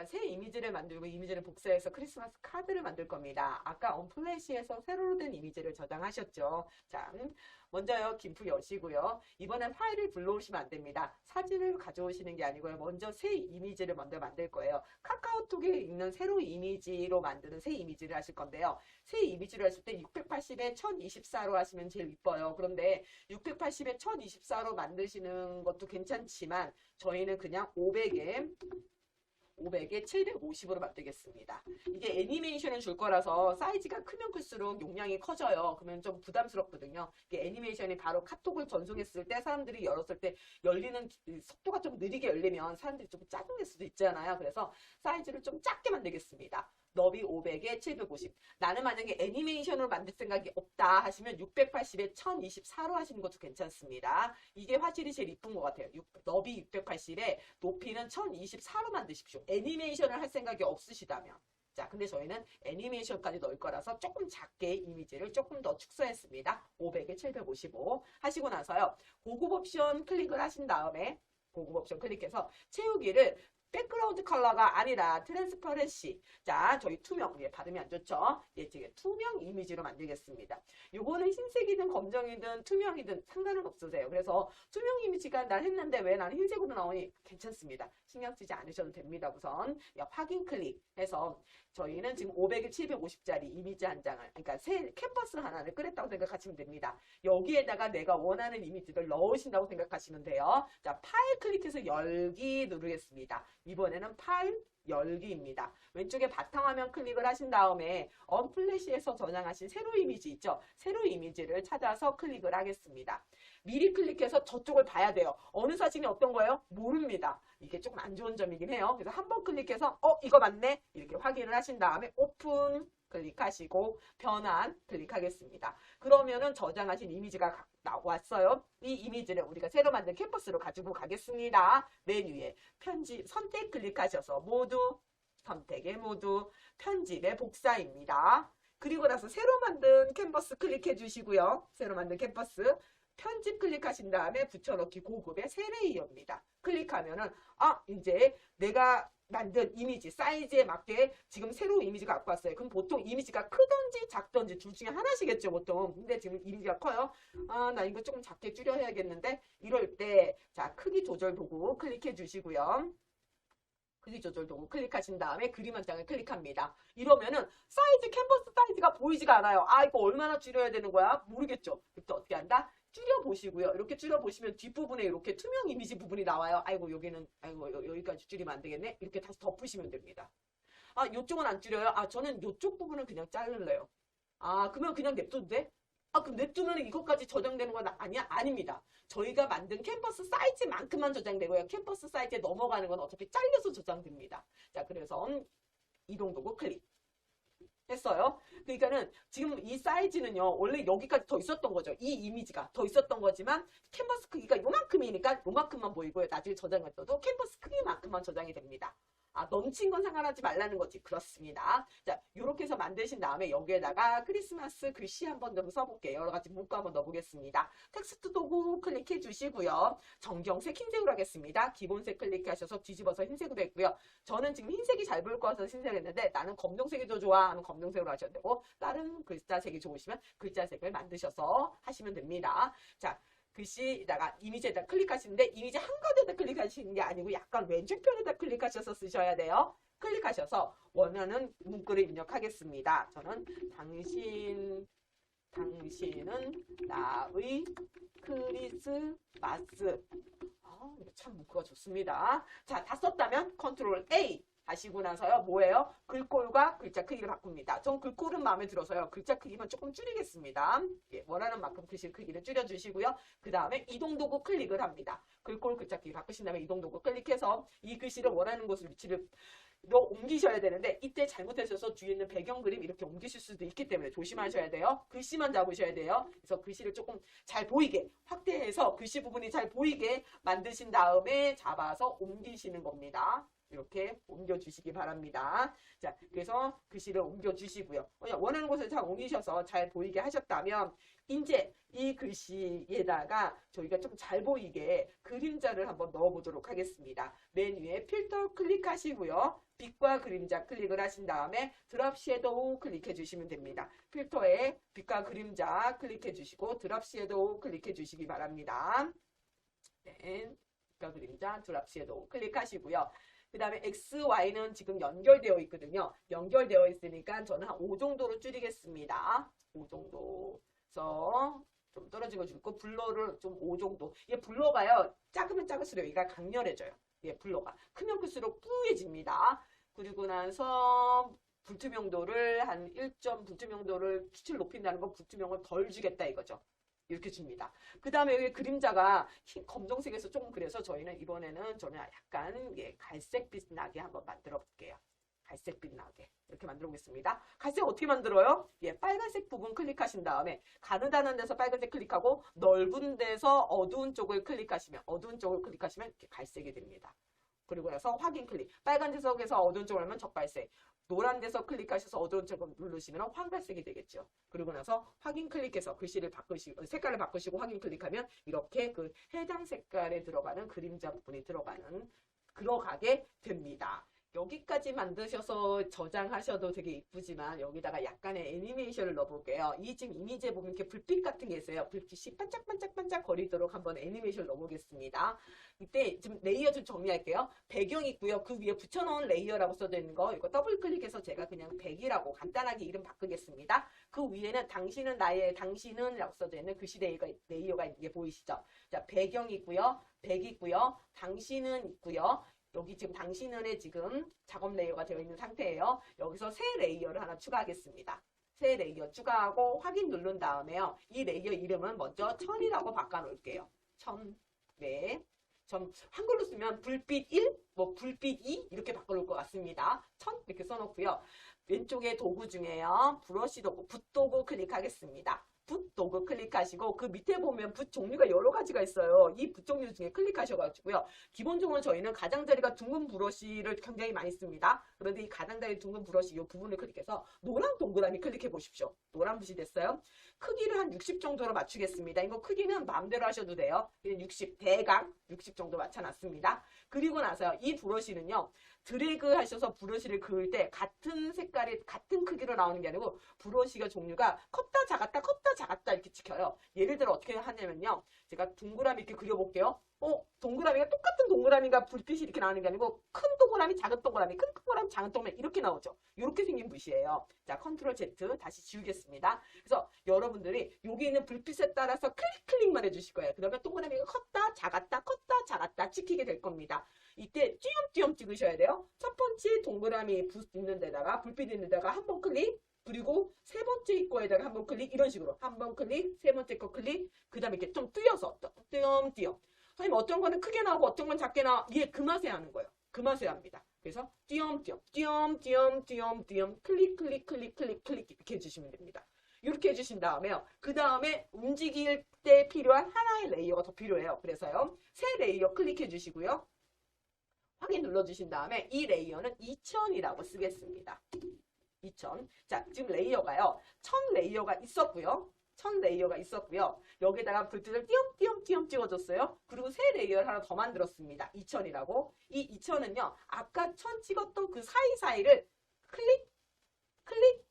자, 새 이미지를 만들고 이미지를 복사해서 크리스마스 카드를 만들 겁니다. 아까 언플래시에서 새로 된 이미지를 저장하셨죠. 자, 음, 먼저요, 김프 여시고요. 이번엔 파일을 불러오시면 안 됩니다. 사진을 가져오시는 게 아니고요. 먼저 새 이미지를 먼저 만들 거예요. 카카오톡에 있는 새로 이미지로 만드는 새 이미지를 하실 건데요. 새 이미지를 하실 때 680에 1024로 하시면 제일 이뻐요. 그런데 680에 1024로 만드시는 것도 괜찮지만 저희는 그냥 500에 500에 750으로 만들겠습니다. 이게 애니메이션을 줄 거라서 사이즈가 크면 클수록 용량이 커져요. 그러면 좀 부담스럽거든요. 이게 애니메이션이 바로 카톡을 전송했을 때 사람들이 열었을 때 열리는 기- 속도가 좀 느리게 열리면 사람들이 좀 짜증낼 수도 있잖아요. 그래서 사이즈를 좀 작게 만들겠습니다. 너비 500에 750. 나는 만약에 애니메이션으로 만들 생각이 없다 하시면 680에 1024로 하시는 것도 괜찮습니다. 이게 화질이 제일 이쁜 것 같아요. 육- 너비 680에 높이는 1024로 만드십시오. 애니메이션을 할 생각이 없으시다면. 자, 근데 저희는 애니메이션까지 넣을 거라서 조금 작게 이미지를 조금 더 축소했습니다. 500에 755 하시고 나서요. 고급 옵션 클릭을 하신 다음에 고급 옵션 클릭해서 채우기를 백그라운드 컬러가 아니라 트랜스퍼런시. 자, 저희 투명. 예, 발음이 안 좋죠? 예, 지금 투명 이미지로 만들겠습니다. 요거는 흰색이든 검정이든 투명이든 상관은 없으세요. 그래서 투명 이미지가 날 했는데 왜 나는 흰색으로 나오니 괜찮습니다. 신경 쓰지 않으셔도 됩니다. 우선 야, 확인 클릭해서 저희는 지금 500에 750짜리 이미지 한 장을 그러니까 새 캔버스 하나를 끄냈다고 생각하시면 됩니다. 여기에다가 내가 원하는 이미지를 넣으신다고 생각하시면 돼요. 자, 파일 클릭해서 열기 누르겠습니다. 이번에는 파일 열기입니다. 왼쪽에 바탕화면 클릭을 하신 다음에 언플래시에서 저장하신 세로 이미지 있죠? 세로 이미지를 찾아서 클릭을 하겠습니다. 미리 클릭해서 저쪽을 봐야 돼요. 어느 사진이 어떤 거예요? 모릅니다. 이게 조금 안 좋은 점이긴 해요. 그래서 한 번 클릭해서 어 이거 맞네 이렇게 확인을 하신 다음에 오픈 클릭하시고 변환 클릭하겠습니다. 그러면은 저장하신 이미지가 가- 나왔어요. 이 이미지를 우리가 새로 만든 캔버스로 가지고 가겠습니다. 메뉴에 편집 선택 클릭하셔서 모두 선택에 모두 편집의 복사입니다. 그리고 나서 새로 만든 캔버스 클릭해 주시고요. 새로 만든 캔버스 편집 클릭하신 다음에 붙여넣기 고급의 새 레이어입니다. 클릭하면은 아 이제 내가 만든 이미지 사이즈에 맞게 지금 새로운 이미지가 갖고 왔어요. 그럼 보통 이미지가 크던지 작던지 둘 중에 하나시겠죠 보통. 근데 지금 이미지가 커요. 아 나 이거 조금 작게 줄여야겠는데 이럴 때 자 크기 조절 도구 클릭해 주시고요. 크기 조절 도구 클릭하신 다음에 그림 한 장을 클릭합니다. 이러면은 사이즈 캔버스 사이즈가 보이지가 않아요. 아 이거 얼마나 줄여야 되는 거야? 모르겠죠. 그때 어떻게 한다? 줄여 보시고요. 이렇게 줄여 보시면 뒷부분에 이렇게 투명 이미지 부분이 나와요. 아이고 여기는 아이고 여- 여기까지 줄이면 안 되겠네. 이렇게 다시 덮으시면 됩니다. 아 이쪽은 안 줄여요. 아 저는 이쪽 부분은 그냥 자를래요. 아 그러면 그냥 냅둬도 돼? 아 그럼 냅두면 이것까지 저장되는 건 아니야? 아닙니다. 저희가 만든 캔버스 사이즈만큼만 저장되고요. 캔버스 사이즈에 넘어가는 건 어차피 잘려서 저장됩니다. 자 그래서 이동 도구 클릭. 했어요. 그러니까는 지금 이 사이즈는요, 원래 여기까지 더 있었던 거죠. 이 이미지가 더 있었던 거지만, 캔버스 크기가 요만큼이니까 요만큼만 보이고요. 나중에 저장할 때도 캔버스 크기만큼만 저장이 됩니다. 아, 넘친 건 상관하지 말라는 거지. 그렇습니다. 자, 요렇게 해서 만드신 다음에 여기에다가 크리스마스 글씨 한번 좀 써볼게요. 여러 가지 문구 한번 넣어보겠습니다. 텍스트 도구 클릭해 주시고요. 정경색 흰색으로 하겠습니다. 기본색 클릭하셔서 뒤집어서 흰색으로 했고요. 저는 지금 흰색이 잘 보일 것 같아서 흰색을 했는데 나는 검정색이 더 좋아 하면 검정색으로 하셔도 되고 다른 글자색이 좋으시면 글자색을 만드셔서 하시면 됩니다. 자 글씨에다가 이미지에다 클릭하시는데 이미지 한가운데다 클릭하시는 게 아니고 약간 왼쪽 편에다 클릭하셔서 쓰셔야 돼요. 클릭하셔서 원하는 문구를 입력하겠습니다. 저는 당신 당신은 나의 크리스마스 아, 참 문구가 좋습니다. 자, 다 썼다면 컨트롤 A 하시고 나서요. 뭐예요? 글꼴과 글자 크기를 바꿉니다. 전 글꼴은 마음에 들어서요. 글자 크기만 조금 줄이겠습니다. 예, 원하는 만큼 글씨 크기를 줄여주시고요. 그 다음에 이동 도구 클릭을 합니다. 글꼴 글자 크기 바꾸신 다음에 이동 도구 클릭해서 이 글씨를 원하는 곳을 위치를 너 옮기셔야 되는데 이때 잘못하셔서 뒤에 있는 배경 그림 이렇게 옮기실 수도 있기 때문에 조심하셔야 돼요. 글씨만 잡으셔야 돼요. 그래서 글씨를 조금 잘 보이게 확대해서 글씨 부분이 잘 보이게 만드신 다음에 잡아서 옮기시는 겁니다. 이렇게 옮겨주시기 바랍니다. 자, 그래서 글씨를 옮겨주시고요. 원하는 곳에 잘 옮기셔서 잘 보이게 하셨다면 이제 이 글씨에다가 저희가 좀 잘 보이게 그림자를 한번 넣어보도록 하겠습니다. 맨 위에 필터 클릭하시고요. 빛과 그림자 클릭을 하신 다음에 드랍 섀도우 클릭해 주시면 됩니다. 필터에 빛과 그림자 클릭해 주시고 드랍 섀도우 클릭해 주시기 바랍니다. 네, 그림자 드랍 섀도우 클릭하시고요. 그 다음에 X, Y는 지금 연결되어 있거든요. 연결되어 있으니까 저는 한 5 정도로 줄이겠습니다. 5 정도. 그래서 좀 떨어지고 줄고 블러를 좀 5 정도. 이게 블러가요. 작으면 작을수록 여기가 강렬해져요. 예, 블러가. 크면 클수록 뿌얘집니다. 그리고 나서 불투명도를 한 1점 불투명도를 수치를 높인다는 건 불투명을 덜 주겠다 이거죠. 이렇게 줍니다. 그 다음에 여기 그림자가 흰 검정색에서 조금 그래서 저희는 이번에는 저는 약간 예, 갈색빛 나게 한번 만들어 볼게요. 갈색빛 나게 이렇게 만들어 보겠습니다. 갈색 어떻게 만들어요? 예, 빨간색 부분 클릭하신 다음에 가느다는 데서 빨간색 클릭하고 넓은 데서 어두운 쪽을 클릭하시면 어두운 쪽을 클릭하시면 이렇게 갈색이 됩니다. 그리고 나서 확인 클릭. 빨간 데서에서 어두운 쪽을 하면 적갈색. 노란 데서 클릭하셔서 어두운 쪽을 누르시면 황갈색이 되겠죠. 그리고 나서 확인 클릭해서 글씨를 바꾸시고 색깔을 바꾸시고 확인 클릭하면 이렇게 그 해당 색깔에 들어가는 그림자 부분이 들어가는 들어가게 됩니다. 여기까지 만드셔서 저장하셔도 되게 이쁘지만 여기다가 약간의 애니메이션을 넣어볼게요. 이 지금 이미지에 보면 이렇게 불빛 같은 게 있어요. 불빛이 반짝반짝반짝 거리도록 한번 애니메이션을 넣어보겠습니다. 이때 지금 레이어 좀 정리할게요. 배경 있고요. 그 위에 붙여놓은 레이어라고 써져 있는 거 이거 더블 클릭해서 제가 그냥 100이라고 간단하게 이름 바꾸겠습니다. 그 위에는 당신은 나의 당신은 라고 써져 있는 글씨 레이어가, 레이어가 이게 보이시죠? 자 배경 있고요. 100 있고요. 당신은 있고요. 여기 지금 당신은에 지금 작업 레이어가 되어 있는 상태예요. 여기서 새 레이어를 하나 추가하겠습니다. 새 레이어 추가하고 확인 누른 다음에요. 이 레이어 이름은 먼저 천이라고 바꿔놓을게요. 천, 네. 전 한글로 쓰면 불빛 1, 뭐 불빛 2 이렇게 바꿔놓을 것 같습니다. 천 이렇게 써놓고요. 왼쪽에 도구 중에요. 브러쉬 도구, 붓 도구 클릭하겠습니다. 붓 도구 클릭하시고 그 밑에 보면 붓 종류가 여러 가지가 있어요. 이 붓 종류 중에 클릭하셔가지고요. 기본적으로 저희는 가장자리가 둥근 브러쉬를 굉장히 많이 씁니다. 그런데 이 가장자리 둥근 브러쉬 이 부분을 클릭해서 노란 동그라미 클릭해 보십시오. 노란 붓이 됐어요. 크기를 한 60 정도로 맞추겠습니다. 이거 크기는 마음대로 하셔도 돼요. 60 대강 60 정도 맞춰놨습니다. 그리고 나서 이 브러쉬는요. 드래그 하셔서 브러쉬를 그을 때 같은 색깔이 같은 크기로 나오는 게 아니고 브러쉬가 종류가 컸다 작았다 컸다 작았다 이렇게 찍혀요. 예를 들어 어떻게 하냐면요. 제가 동그라미 이렇게 그려볼게요. 어, 동그라미가 똑같은 동그라미가 불빛이 이렇게 나오는 게 아니고 큰 동그라미, 작은 동그라미, 큰 동그라미, 작은 동그라미 이렇게 나오죠. 이렇게 생긴 붓이에요. 자, 컨트롤 Z 다시 지우겠습니다. 그래서 여러분들이 여기 있는 불빛에 따라서 클릭 클릭만 해주실 거예요. 그러면 동그라미가 컸다, 작았다, 컸다, 작았다 찍히게 될 겁니다. 이때 띄엄띄엄 찍으셔야 돼요. 첫 번째 동그라미 붓 있는 데다가 불빛 있는 데다가 한 번 클릭 그리고 세 번째 거에다가 한 번 클릭 이런 식으로 한 번 클릭 세 번째 거 클릭 그 다음에 이렇게 좀 띄어서 띄엄띄엄 선생님 어떤 거는 크게 나오고 어떤 건 작게 나와 이게 그 맛에 하는 거예요. 그 맛에 합니다. 그래서 띄엄띄엄 띄엄띄엄 띄엄띄엄 클릭 클릭 클릭 클릭 클릭 이렇게 해주시면 됩니다. 이렇게 해주신 다음에요. 그 다음에 움직일 때 필요한 하나의 레이어가 더 필요해요. 그래서요. 새 레이어 클릭해 주시고요. 확인 눌러주신 다음에 이 레이어는 2000이라고 쓰겠습니다. 2000. 자, 지금 레이어가요. 1000 레이어가 있었고요. 1000 레이어가 있었고요. 여기다가 불빛을 띄엄띄엄띄엄 찍어줬어요. 그리고 새 레이어를 하나 더 만들었습니다. 2000이라고. 이 2000은요. 아까 1000 찍었던 그 사이사이를 클릭, 클릭,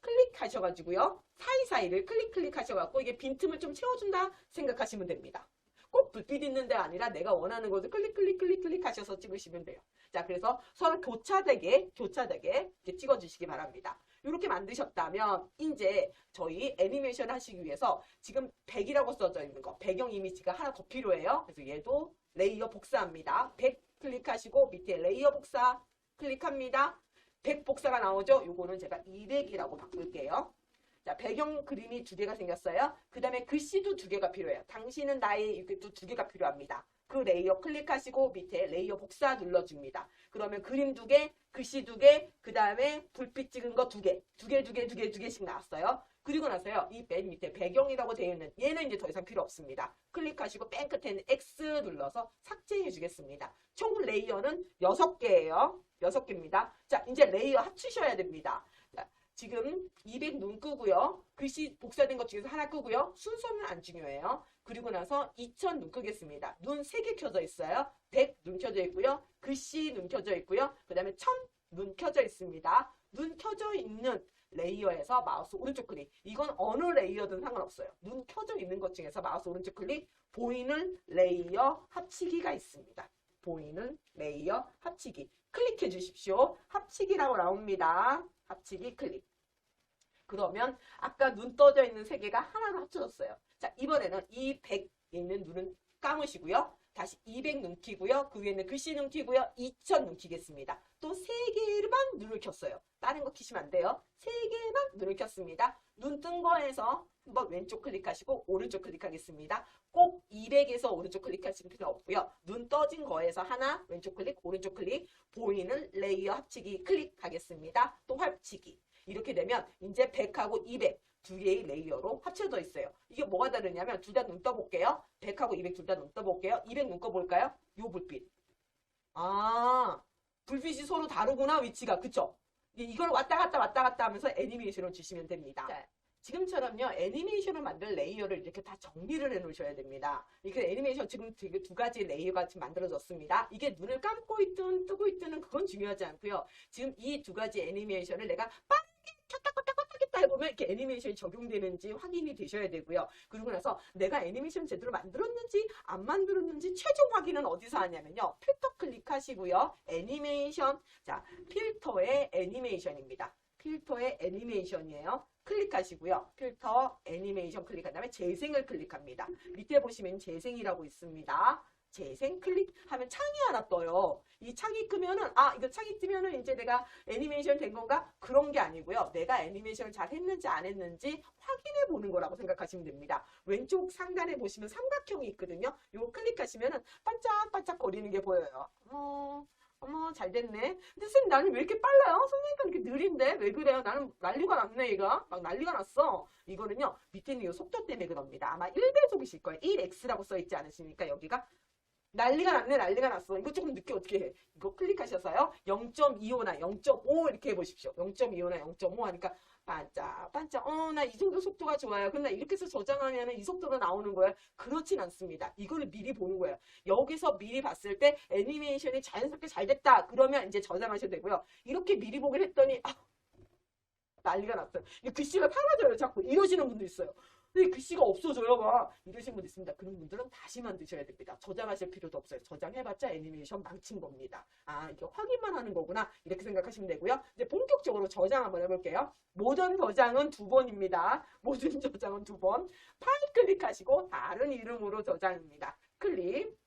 클릭 하셔가지고요. 사이사이를 클릭, 클릭 하셔갖고 이게 빈틈을 좀 채워준다 생각하시면 됩니다. 꼭 불빛 있는 데 아니라 내가 원하는 곳을 클릭 클릭 클릭 클릭 하셔서 찍으시면 돼요. 자, 그래서 서로 교차되게 교차되게 찍어주시기 바랍니다. 이렇게 만드셨다면 이제 저희 애니메이션 하시기 위해서 지금 100이라고 써져 있는 거 배경 이미지가 하나 더 필요해요. 그래서 얘도 레이어 복사합니다. 100 클릭하시고 밑에 레이어 복사 클릭합니다. 100 복사가 나오죠? 요거는 제가 200이라고 바꿀게요. 자, 배경 그림이 두 개가 생겼어요. 그 다음에 글씨도 두 개가 필요해요. 당신은 나의 이렇게 또 두 개가 필요합니다. 그 레이어 클릭하시고 밑에 레이어 복사 눌러줍니다. 그러면 그림 두 개, 글씨 두 개, 그 다음에 불빛 찍은 거 두 개, 두 개, 두 개, 두 개, 두 개씩 나왔어요. 그리고 나서요. 이 맨 밑에 배경이라고 되어 있는 얘는 이제 더 이상 필요 없습니다. 클릭하시고 맨 끝에 있는 X 눌러서 삭제해 주겠습니다. 총 레이어는 6개예요. 6개입니다. 자, 이제 레이어 합치셔야 됩니다. 자, 지금 200 눈 끄고요. 글씨 복사된 것 중에서 하나 끄고요. 순서는 안 중요해요. 그리고 나서 2000 눈 끄겠습니다. 눈 3개 켜져 있어요. 100 눈 켜져 있고요. 글씨 눈 켜져 있고요. 그 다음에 1000 눈 켜져 있습니다. 눈 켜져 있는 레이어에서 마우스 오른쪽 클릭. 이건 어느 레이어든 상관없어요. 눈 켜져 있는 것 중에서 마우스 오른쪽 클릭. 보이는 레이어 합치기가 있습니다. 보이는 레이어 합치기. 클릭해 주십시오. 합치기라고 나옵니다. 합치기 클릭. 그러면 아까 눈 떠져 있는 세 개가 하나로 합쳐졌어요. 자, 이번에는 이 100 있는 눈은 감으시고요. 다시 200 눈 키고요. 그 위에는 글씨 눈 키고요. 2000 눈 키겠습니다. 또세 개만 눈을 켰어요. 다른 거 키시면 안 돼요. 세 개만 눈을 켰습니다. 눈 뜬 거에서 한번 왼쪽 클릭하시고 오른쪽 클릭하겠습니다. 꼭 200에서 오른쪽 클릭하시는 필요 없고요. 눈 떠진 거에서 하나 왼쪽 클릭, 오른쪽 클릭, 보이는 레이어 합치기 클릭하겠습니다. 또 합치기. 이렇게 되면 이제 100하고 200 두 개의 레이어로 합쳐져 있어요. 이게 뭐가 다르냐면 둘 다 눈 떠볼게요. 100하고 200 둘 다 눈 떠볼게요. 200 눈 떠볼까요? 요 불빛. 아, 불빛이 서로 다르구나 위치가. 그쵸? 이- 이걸 왔다 갔다 왔다 갔다 하면서 애니메이션을 주시면 됩니다. 자, 지금처럼요 애니메이션을 만들 레이어를 이렇게 다 정리를 해 놓으셔야 됩니다. 이렇게 애니메이션 지금 되게 두 가지 레이어가 지금 만들어졌습니다. 이게 눈을 감고 있든 뜨고 있든 그건 중요하지 않고요. 지금 이 두 가지 애니메이션을 내가 빠르게 켰다 껐다 켰다 해보면 이렇게 애니메이션이 적용되는지 확인이 되셔야 되고요. 그리고 나서 내가 애니메이션 제대로 만들었는지 안 만들었는지 최종 확인은 어디서 하냐면요. 필터 클릭하시고요. 애니메이션 자 필터의 애니메이션입니다. 필터의 애니메이션이에요. 클릭하시고요. 필터 애니메이션 클릭한 다음에 재생을 클릭합니다. 밑에 보시면 재생이라고 있습니다. 재생 클릭하면 창이 하나 떠요. 이 창이 끄면은 아 이거 창이 뜨면은 이제 내가 애니메이션 된 건가 그런 게 아니고요. 내가 애니메이션을 잘 했는지 안 했는지 확인해 보는 거라고 생각하시면 됩니다. 왼쪽 상단에 보시면 삼각형이 있거든요. 이거 클릭하시면은 반짝반짝 거리는 게 보여요. 어, 어머 잘 됐네. 근데 선생님 나는 왜 이렇게 빨라요? 선생님과 이렇게 느린데 왜 그래요? 나는 난리가 났네 얘가 막 난리가 났어. 이거는요 밑에 있는 이 속도 때문에 그럽니다. 아마 1배속이실 거예요. 1x라고 써 있지 않으십니까 여기가? 난리가 났네 난리가 났어. 이거 조금 늦게 어떻게 해? 이거 클릭하셔서요 0.25나 0.5 이렇게 해보십시오. 0.25나 0.5 하니까 반짝 반짝 어 나 이 정도 속도가 좋아요. 그럼 나 이렇게 해서 저장하면 이 속도로 나오는 거예요. 그렇진 않습니다. 이거를 미리 보는 거예요. 여기서 미리 봤을 때 애니메이션이 자연스럽게 잘 됐다. 그러면 이제 저장하셔도 되고요. 이렇게 미리 보긴 했더니 아, 난리가 났어요. 이 글씨가 사라져요. 자꾸 이러시는 분도 있어요. 글씨가 없어져요. 막 이러신 분도 있습니다. 그런 분들은 다시 만드셔야 됩니다. 저장하실 필요도 없어요. 저장해봤자 애니메이션 망친 겁니다. 아 이게 확인만 하는 거구나 이렇게 생각하시면 되고요. 이제 본격적으로 저장 한번 해볼게요. 모든 저장은 두 번입니다. 모든 저장은 두 번. 파일 클릭하시고 다른 이름으로 저장입니다. 클릭.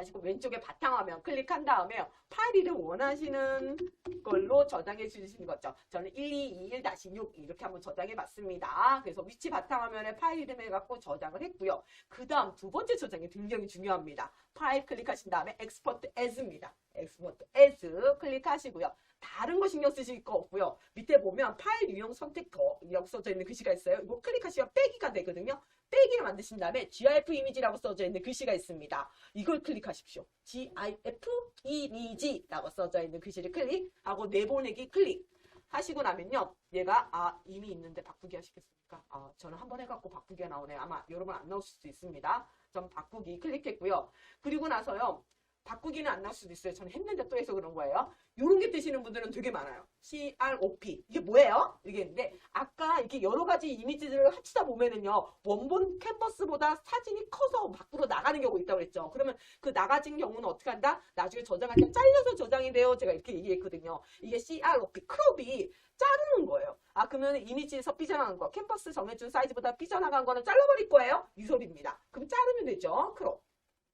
하시고 왼쪽에 바탕화면 클릭한 다음에 파일 이름 원하시는 걸로 저장해 주시는 거죠. 저는 1221-6 이렇게 한번 저장해 봤습니다. 그래서 위치 바탕화면에 파일 이름 해갖고 저장을 했고요. 그 다음 두 번째 저장이 굉장히 중요합니다. 파일 클릭하신 다음에 export as입니다. export as 클릭하시고요. 다른 거 신경 쓰실 거 없고요. 밑에 보면 파일 유형 선택 더 이라고 써져 있는 글씨가 있어요. 이거 클릭하시면 빼기가 되거든요. 빼기를 만드신 다음에 GIF 이미지라고 써져 있는 글씨가 있습니다. 이걸 클릭하십시오. GIF 이미지라고 써져 있는 글씨를 클릭하고 내보내기 클릭 하시고 나면요. 얘가 아 이미 있는데 바꾸기 하시겠습니까? 아 저는 한 번 해갖고 바꾸기가 나오네요. 아마 여러분 안 나오실 수도 있습니다. 전 바꾸기 클릭했고요. 그리고 나서요. 바꾸기는 안 나올 수도 있어요. 저는 했는데 또 해서 그런 거예요. 요런 게 뜨시는 분들은 되게 많아요. CROP. 이게 뭐예요? 이게 있는데, 아까 이렇게 여러 가지 이미지들을 합치다 보면은요, 원본 캔버스보다 사진이 커서 밖으로 나가는 경우가 있다고 그랬죠. 그러면 그 나가진 경우는 어떻게 한다? 나중에 저장할 때 잘려서 저장이 돼요. 제가 이렇게 얘기했거든요. 이게 CROP, 크롭이 자르는 거예요. 아, 그러면 이미지에서 삐져나간 거, 캔버스 정해준 사이즈보다 삐져나간 거는 잘라버릴 거예요? 이 소리입니다. 그럼 자르면 되죠. 크롭.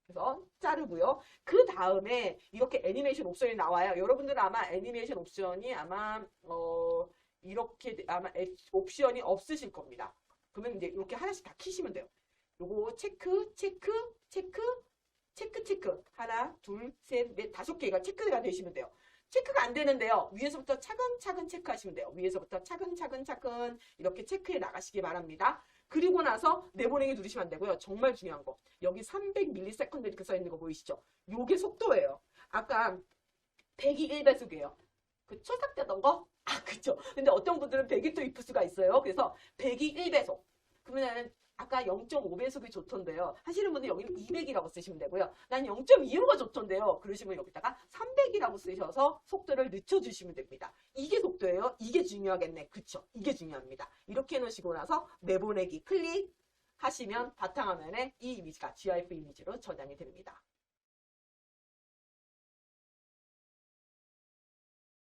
그래서 자르고요. 그 다음에 이렇게 애니메이션 옵션이 나와요. 여러분들은 아마 애니메이션 옵션이 아마 어 이렇게 아마 애- 옵션이 없으실 겁니다. 그러면 이제 이렇게 하나씩 다 키시면 돼요. 요거 체크, 체크, 체크, 체크, 체크. 하나, 둘, 셋, 넷, 다섯 개가 체크가 되시면 돼요. 체크가 안 되는데요. 위에서부터 차근차근 체크하시면 돼요. 위에서부터 차근차근 차근 이렇게 체크해 나가시기 바랍니다. 그리고 나서 내보내기 누르시면 안 되고요. 정말 중요한 거. 여기 300ms 이렇게 써 있는 거 보이시죠? 요게 속도예요. 아까 100이 1배속이에요. 그 초삭되던 거? 아, 그쵸. 근데 어떤 분들은 100이 또 입을 수가 있어요. 그래서 100이 1배속. 그러면은 아까 0.5배속이 좋던데요. 하시는 분들 여기는 200이라고 쓰시면 되고요. 난 0.25가 좋던데요. 그러시면 여기다가 300이라고 쓰셔서 속도를 늦춰주시면 됩니다. 이게 속도예요. 이게 중요하겠네. 그쵸? 이게 중요합니다. 이렇게 해놓으시고 나서 내보내기 클릭 하시면 바탕화면에 이 이미지가 GIF 이미지로 저장이 됩니다.